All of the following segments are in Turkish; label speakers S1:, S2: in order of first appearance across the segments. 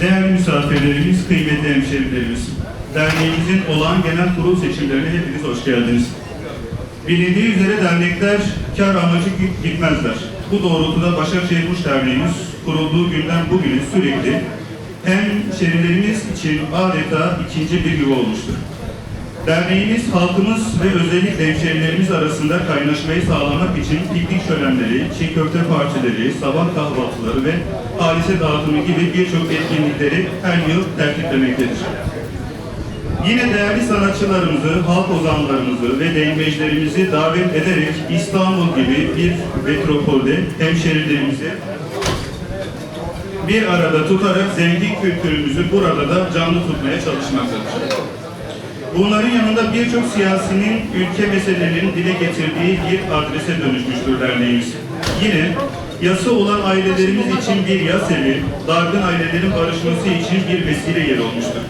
S1: Değerli misafirlerimiz, kıymetli hemşehrilerimiz, derneğimizin olağan genel kurul seçimlerine hepiniz hoş geldiniz. Bilindiği üzere dernekler kar amacı git- gitmezler. Bu doğrultuda Başakşehir Burç Derneğimiz kurulduğu günden bugüne sürekli hem şehirlerimiz için adeta ikinci bir yuva olmuştur. Derneğimiz halkımız ve özellikle hemşehrilerimiz arasında kaynaşmayı sağlamak için piknik şölenleri, çiğ köfte partileri, sabah kahvaltıları ve halise dağıtımı gibi birçok etkinlikleri her yıl tertiplemektedir. Yine değerli sanatçılarımızı, halk ozanlarımızı ve değinmecilerimizi davet ederek İstanbul gibi bir metropolde hemşehrilerimizi bir arada tutarak zengin kültürümüzü burada da canlı tutmaya çalışmaktadır. Bunların yanında birçok siyasinin ülke meselelerini dile getirdiği bir adrese dönüşmüştür derneğimiz. Yine yası olan ailelerimiz için bir yas evi, dargın ailelerin barışması için bir vesile yer olmuştur.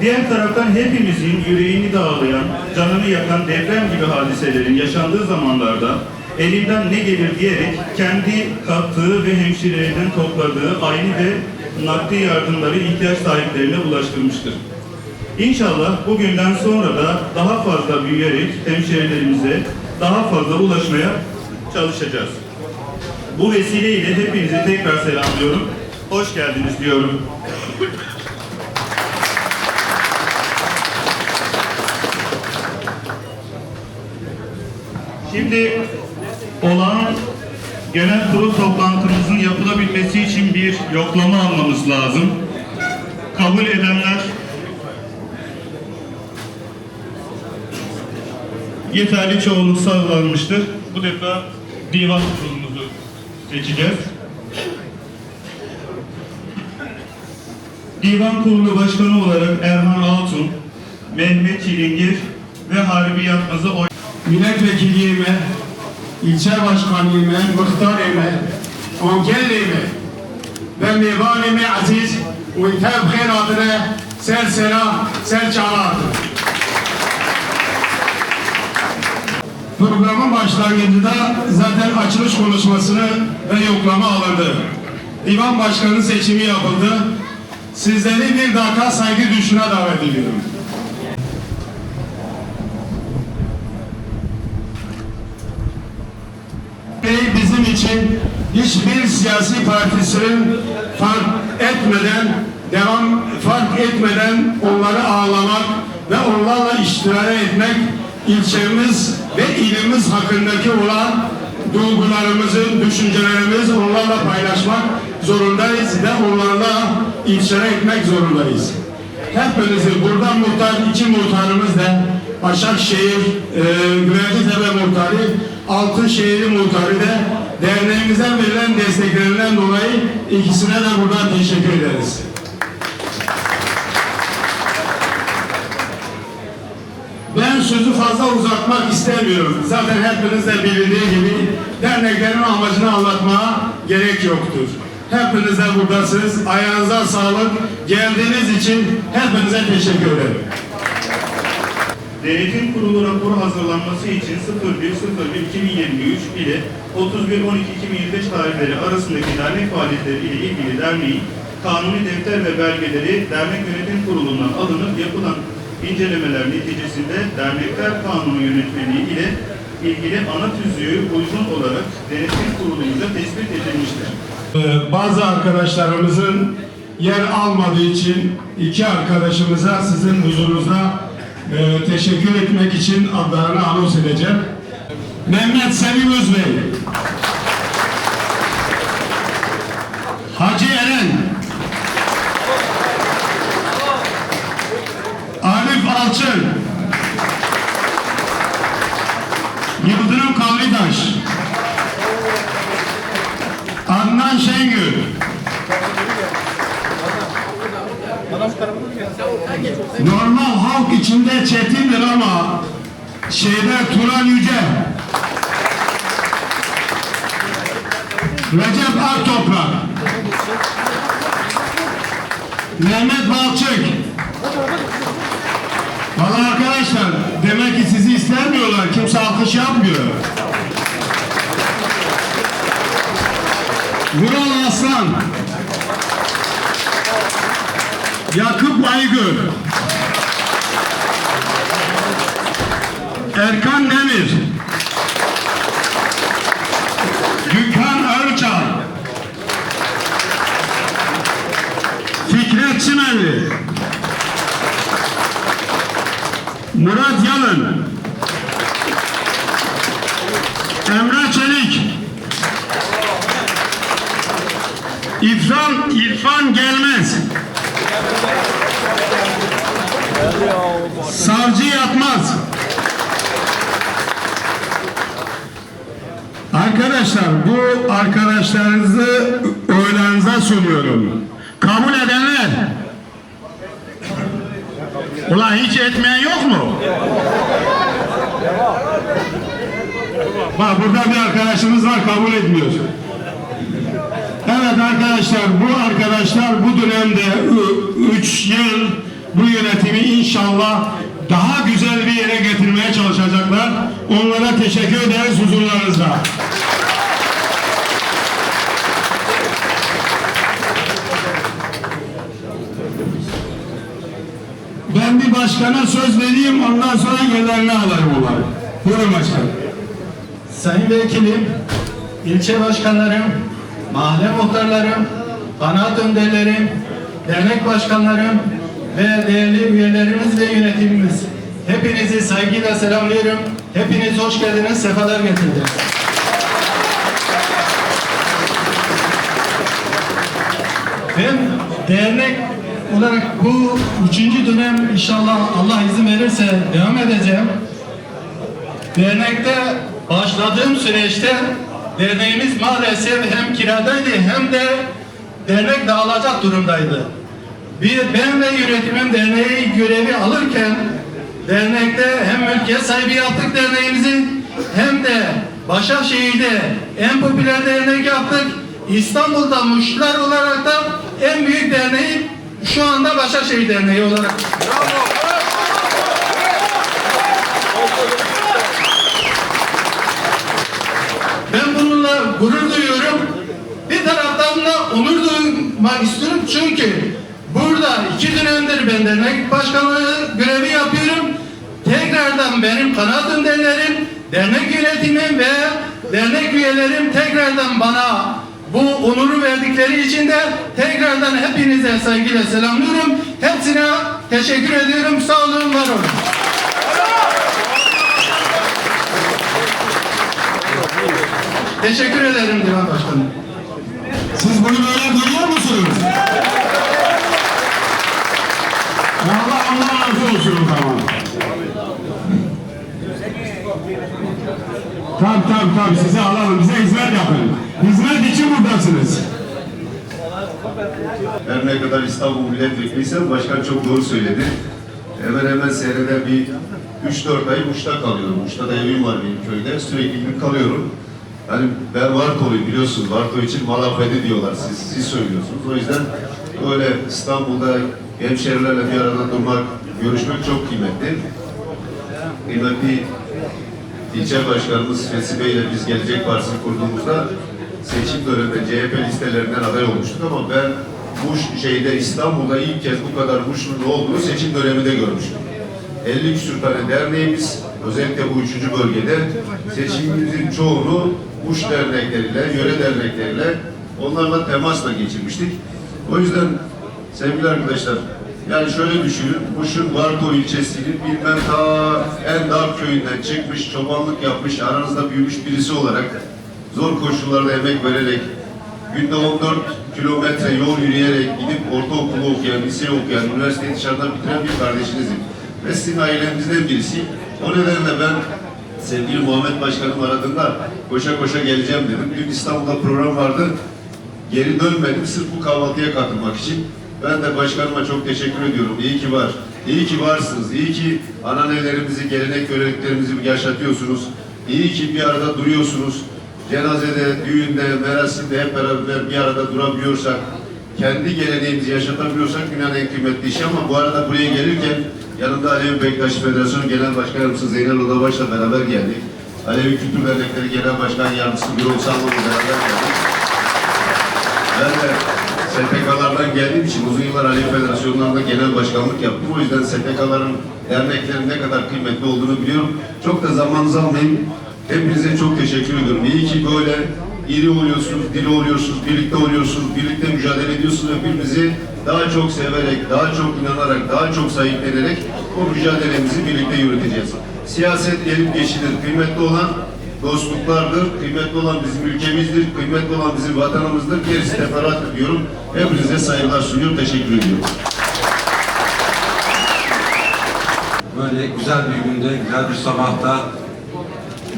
S1: Diğer taraftan hepimizin yüreğini dağlayan, canını yakan deprem gibi hadiselerin yaşandığı zamanlarda elinden ne gelir diyerek kendi kattığı ve hemşirelerinden topladığı aynı ve nakdi yardımları ihtiyaç sahiplerine ulaştırmıştır. İnşallah bugünden sonra da daha fazla büyüyerek hemşehrilerimize daha fazla ulaşmaya çalışacağız. Bu vesileyle hepinizi tekrar selamlıyorum. Hoş geldiniz diyorum. Şimdi olan genel kurul toplantımızın yapılabilmesi için bir yoklama almamız lazım. Kabul edenler yeterli çoğunluk sağlanmıştır. Bu defa divan kurulumuzu seçeceğiz. Divan Kurulu Başkanı olarak Erhan Altun, Mehmet Çilingir ve Harbi Yatmaz'ı oy
S2: milletvekilliğime, ilçe başkanlığıma, muhtarıma, angellime ve mevanime aziz ve tebkhiratına sel selam, sel çağırdı. Programın başlangıcında zaten açılış konuşmasını ve yoklama alındı. Divan başkanı seçimi yapıldı. Sizleri bir dakika saygı düşüne davet ediyorum. Bey bizim için hiçbir siyasi partisinin fark etmeden, devam fark etmeden onları ağlamak ve onlarla iştihare etmek ilçemiz ve ilimiz hakkındaki olan duygularımızı, düşüncelerimizi onlarla paylaşmak zorundayız ve onlarla iştihare etmek zorundayız. Hepinizi burada muhtar, iki muhtarımız da Başakşehir, e, Güvercintepe muhtarı, Altınşehir'i muhtarı da derneğimizden verilen desteklerinden dolayı ikisine de buradan teşekkür ederiz. Sözü fazla uzatmak istemiyorum. Zaten hepiniz de bilindiği gibi derneklerin amacını anlatmaya gerek yoktur. Hepiniz de buradasınız. Ayağınıza sağlık. Geldiğiniz için hepinize teşekkür ederim.
S1: Denetim Kurulu raporu hazırlanması için 01.01.2023 ile 31.12.2025 tarihleri arasındaki dernek faaliyetleri ile ilgili derneğin kanuni defter ve belgeleri dernek yönetim kurulundan alınıp yapılan incelemeler neticesinde dernekler kanunu yönetmeliği ile ilgili ana tüzüğü uygun olarak denetim kurulumuza tespit edilmiştir.
S2: Ee, Bazı arkadaşlarımızın yer almadığı için iki arkadaşımıza sizin huzurunuzda e, teşekkür etmek için adlarını anons edeceğim. Mehmet Sevim Özbey. Hacı Kavlidaş. Adnan Şengül. Normal halk içinde çetindir ama şeyde Turan Yüce. Recep Aktoprak. Mehmet Balçık. Valla arkadaşlar demek ki sizi istemiyorlar. Kimse alkış yapmıyor. Vural Aslan, Yakup Aygür, Erkan Demir, Gökhan Arıçal, Fikret Çimenli, Murat Yalın, İrfan Gelmez, Savcı Yatmaz, Arkadaşlar bu arkadaşlarınızı oylarınıza sunuyorum. Kabul edenler. Ulan hiç etmeyen yok mu? Bak burada bir arkadaşımız var kabul etmiyor. Evet arkadaşlar bu arkadaşlar bu dönemde 3 yıl bu yönetimi inşallah daha güzel bir yere getirmeye çalışacaklar. Onlara teşekkür ederiz huzurlarınızda. Ben bir başkana söz vereyim ondan sonra yerlerini alırım onları. Buyurun başkanım.
S3: Sayın Vekilim, ilçe başkanlarım, mahalle muhtarlarım, kanaat önderlerim, dernek başkanlarım ve değerli üyelerimiz ve yönetimimiz. Hepinizi saygıyla selamlıyorum. Hepiniz hoş geldiniz, sefalar getirdiniz. Ben dernek olarak bu üçüncü dönem inşallah Allah izin verirse devam edeceğim. Dernekte başladığım süreçte derneğimiz maalesef hem kiradaydı hem de dernek dağılacak durumdaydı. Bir, ben ve yönetimim derneği görevi alırken dernekte hem mülkiyet sahibi yaptık derneğimizi hem de Başakşehir'de en popüler dernek yaptık. İstanbul'da Muşlar olarak da en büyük derneği şu anda Başakşehir Derneği olarak. Ben bununla gurur duyuyorum. Bir taraftan da onur duymak istiyorum çünkü burada iki dönemdir ben dernek başkanlığı görevi yapıyorum. Tekrardan benim kanaat önderlerim, dernek yönetimim ve dernek üyelerim tekrardan bana bu onuru verdikleri için de tekrardan hepinize saygıyla selamlıyorum. Hepsine teşekkür ediyorum. Sağ olun, var olun. Teşekkür ederim Divan Başkanım.
S2: Siz bunu böyle duyuyor musunuz? Allah Allah razı olsun o zaman. Tamam tamam tamam sizi alalım. Bize hizmet yapın. Hizmet için buradasınız.
S4: Her ne kadar İstanbul milletvekiliysem başkan çok doğru söyledi. Hemen hemen senede bir 3-4 ay Muş'ta kalıyorum. Muş'ta da evim var benim köyde. Sürekli gidip kalıyorum. Hani ben Vartoluyum biliyorsun. Varto için Malafedi diyorlar. Siz, siz söylüyorsunuz. O yüzden böyle İstanbul'da hemşerilerle bir arada durmak, görüşmek çok kıymetli. Kıymetli ilçe başkanımız Fethi Bey ile biz Gelecek Partisi kurduğumuzda seçim döneminde CHP listelerinden aday olmuştuk ama ben bu şeyde İstanbul'da ilk kez bu kadar Muş'un olduğunu seçim döneminde görmüştüm. 50 küsur tane derneğimiz özellikle bu üçüncü bölgede seçimimizin çoğunu Muş dernekleriyle, yöre dernekleriyle onlarla temasla geçirmiştik. O yüzden sevgili arkadaşlar yani şöyle düşünün, Muş'un Varto ilçesinin bilmem ta en dar köyünden çıkmış, çobanlık yapmış, aranızda büyümüş birisi olarak zor koşullarda emek vererek günde 14 kilometre yol yürüyerek gidip ortaokulu okuyan, lise okuyan, üniversiteyi dışarıdan bitiren bir kardeşinizim. Ve sizin ailenizden birisi. O nedenle ben sevgili Muhammed Başkanım aradığında koşa koşa geleceğim dedim. Dün İstanbul'da program vardı. Geri dönmedim sırf bu kahvaltıya katılmak için. Ben de başkanıma çok teşekkür ediyorum. İyi ki var. İyi ki varsınız. İyi ki ananelerimizi, gelenek göreneklerimizi yaşatıyorsunuz. İyi ki bir arada duruyorsunuz. Cenazede, düğünde, merasimde hep beraber bir arada durabiliyorsak, kendi geleneğimizi yaşatabiliyorsak dünyanın en kıymetli işi ama bu arada buraya gelirken yanımda Alevi Bektaş Federasyonu Genel Başkan Yardımcısı Zeynel Odabaş'la beraber geldik. Alevi Kültür Dernekleri Genel Başkan Yardımcısı Birol Salman'la beraber geldik. Ben de STK'lardan geldiğim için uzun yıllar Alevi Federasyonu'nda genel başkanlık yaptım. O yüzden STK'ların, derneklerin ne kadar kıymetli olduğunu biliyorum. Çok da zamanınızı almayayım. Hepinize çok teşekkür ediyorum. İyi ki böyle iri oluyorsunuz, diri oluyorsunuz, birlikte oluyorsunuz, birlikte mücadele ediyorsunuz ve birbirimizi daha çok severek, daha çok inanarak, daha çok sahiplenerek o mücadelemizi birlikte yürüteceğiz. Siyaset gelip geçilir. Kıymetli olan dostluklardır, kıymetli olan bizim ülkemizdir, kıymetli olan bizim vatanımızdır. Gerisi teferattır diyorum. Hepinize saygılar sunuyorum, teşekkür ediyorum.
S5: Böyle güzel bir günde, güzel bir sabahta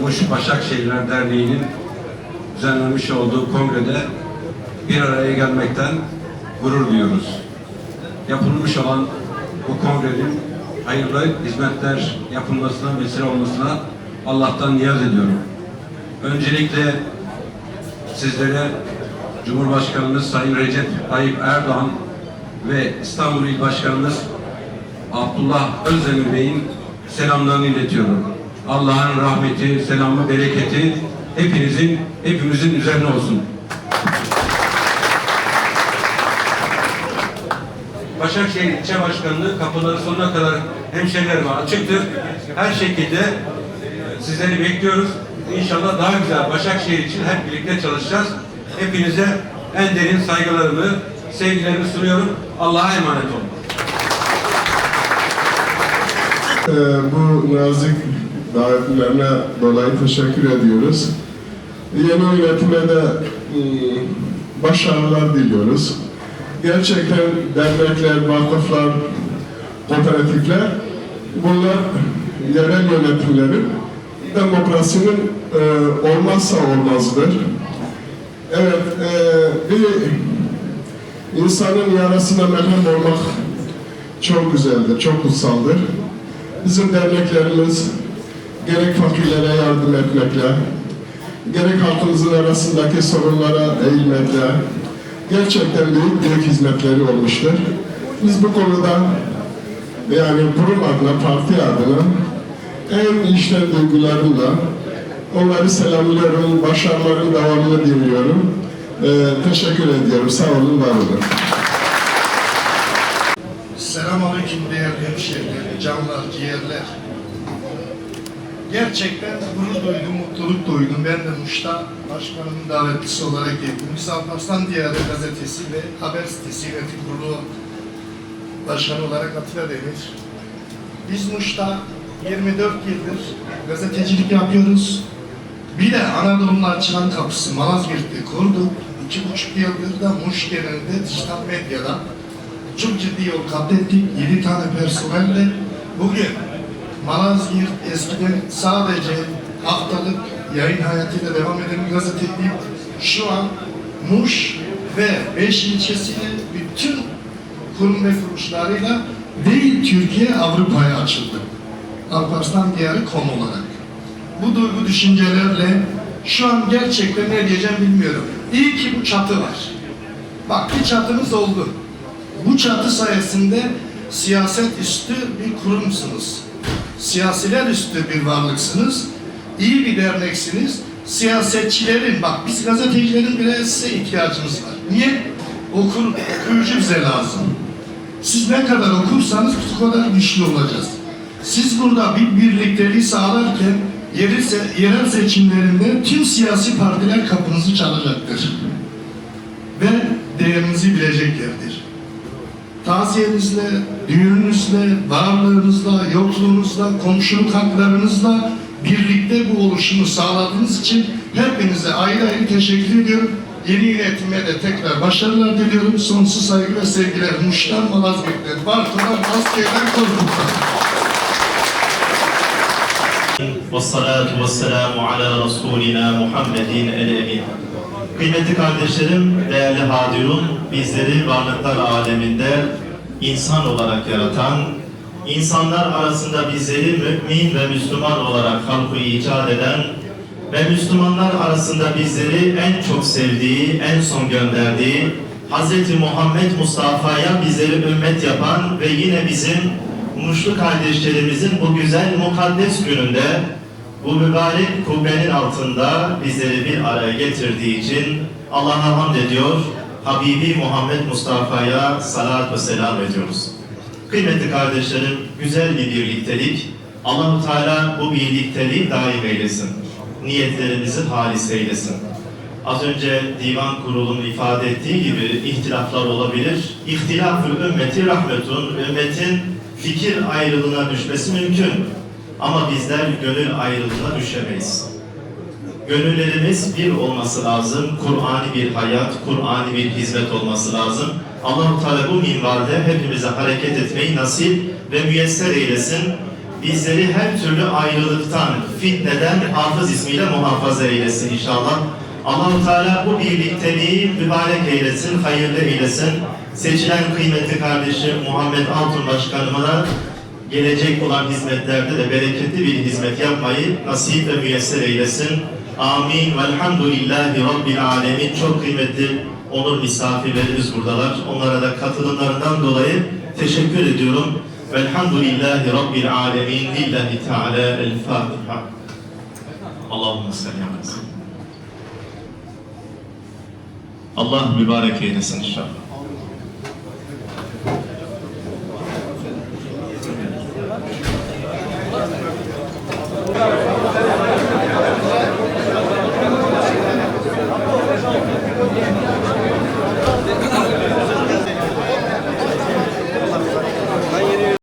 S5: Muş Başakşehirler Derneği'nin düzenlemiş olduğu kongrede bir araya gelmekten gurur duyuyoruz. Yapılmış olan bu kongrenin hayırlı hizmetler yapılmasına, vesile olmasına Allah'tan niyaz ediyorum. Öncelikle sizlere Cumhurbaşkanımız Sayın Recep Tayyip Erdoğan ve İstanbul İl Başkanımız Abdullah Özdemir Bey'in selamlarını iletiyorum. Allah'ın rahmeti, selamı, bereketi hepinizin, hepimizin üzerine olsun. Başakşehir İlçe Başkanlığı kapıları sonuna kadar hemşehrilerime açıktır. Her şekilde sizleri bekliyoruz. İnşallah daha güzel Başakşehir için hep birlikte çalışacağız. Hepinize en derin saygılarımı, sevgilerimi sunuyorum. Allah'a emanet olun.
S6: Ee, bu nazik davetlerine dolayı teşekkür ediyoruz. Yeni yönetime de ım, başarılar diliyoruz. Gerçekten dernekler, vakıflar, kooperatifler bunlar yerel yönetimlerin demokrasinin e, olmazsa olmazıdır. Evet, e, bir insanın yarasına merhem olmak çok güzeldir, çok kutsaldır. Bizim derneklerimiz gerek fakirlere yardım etmekle, gerek halkımızın arasındaki sorunlara eğilmekle gerçekten büyük büyük hizmetleri olmuştur. Biz bu konuda yani kurum adına, parti adına en içten duygularımla onları selamlıyorum, başarıların devamını diliyorum. Ee, teşekkür ediyorum. Sağ olun, var olun.
S7: Selamünaleyküm değerli hemşehriler, canlar, ciğerler. Gerçekten gurur duydum, mutluluk duydum. Ben de Muş'ta başkanımın davetlisi olarak geldim. Biz Alparslan Diyarı gazetesi ve haber sitesi yönetim kurulu başkanı olarak Atilla Demir. Biz Muş'ta 24 yıldır gazetecilik yapıyoruz. Bir de Anadolu'nun açılan kapısı Malazgirt'te kurduk. İki buçuk yıldır da Muş genelinde dijital medyada çok ciddi yol kat ettik. 7 tane personelle bugün Malazgirt eskiden sadece haftalık yayın hayatıyla devam eden bir gazeteydi. Şu an Muş ve 5 ilçesiyle bütün kurum ve kuruluşlarıyla değil Türkiye Avrupa'ya açıldı. Alparslan Diyarı konu olarak. Bu duygu düşüncelerle şu an gerçekten ne diyeceğim bilmiyorum. İyi ki bu çatı var. Bak bir çatımız oldu. Bu çatı sayesinde siyaset üstü bir kurumsunuz. Siyasiler üstü bir varlıksınız. İyi bir derneksiniz. Siyasetçilerin, bak biz gazetecilerin bile size ihtiyacımız var. Niye? Okur, okuyucu bize lazım. Siz ne kadar okursanız o kadar güçlü olacağız. Siz burada bir birlikteliği sağlarken yerel, yerel seçimlerinde tüm siyasi partiler kapınızı çalacaktır. Ve değerinizi bileceklerdir taziyenizle, düğününüzle, varlığınızla, yokluğunuzla, komşuluk haklarınızla birlikte bu oluşumu sağladığınız için hepinize ayrı ayrı teşekkür ediyorum. Yeni yönetime de tekrar başarılar diliyorum. Sonsuz saygı ve sevgiler Muş'tan, Malazgirt'ten, Bartın'dan, Maskey'den, Korkut'tan.
S8: Vessalatu vesselamu ala Resulina Muhammedin el-Emin. Kıymetli kardeşlerim, değerli hadirun, bizleri varlıklar aleminde insan olarak yaratan, insanlar arasında bizleri mümin ve Müslüman olarak halkı icat eden ve Müslümanlar arasında bizleri en çok sevdiği, en son gönderdiği Hz. Muhammed Mustafa'ya bizleri ümmet yapan ve yine bizim Muşlu kardeşlerimizin bu güzel mukaddes gününde bu mübarek kubbenin altında bizleri bir araya getirdiği için Allah'a hamd ediyor Habibi Muhammed Mustafa'ya salat ve selam ediyoruz. Kıymetli kardeşlerim, güzel bir birliktelik. Allahu Teala bu birlikteliği daim eylesin. Niyetlerimizi halis eylesin. Az önce divan kurulunun ifade ettiği gibi ihtilaflar olabilir. İhtilafı ümmeti rahmetun, ümmetin fikir ayrılığına düşmesi mümkün. Ama bizler gönül ayrılığına düşemeyiz. Gönüllerimiz bir olması lazım. Kur'ani bir hayat, Kur'ani bir hizmet olması lazım. Allah-u Teala bu minvalde hepimize hareket etmeyi nasip ve müyesser eylesin. Bizleri her türlü ayrılıktan, fitneden hafız ismiyle muhafaza eylesin inşallah. Allah-u Teala bu birlikteliği mübarek eylesin, hayırlı eylesin. Seçilen kıymetli kardeşim Muhammed Altun Başkanıma da gelecek olan hizmetlerde de bereketli bir hizmet yapmayı nasip ve müyesser eylesin. Amin. Velhamdülillahi Rabbil Alemin. Çok kıymetli onur misafirlerimiz buradalar. Onlara da katılımlarından dolayı teşekkür ediyorum. Velhamdülillahi Rabbil Alemin. Lillahi Teala. El Fatiha. Allahümme salli. Allah mübarek eylesin inşallah.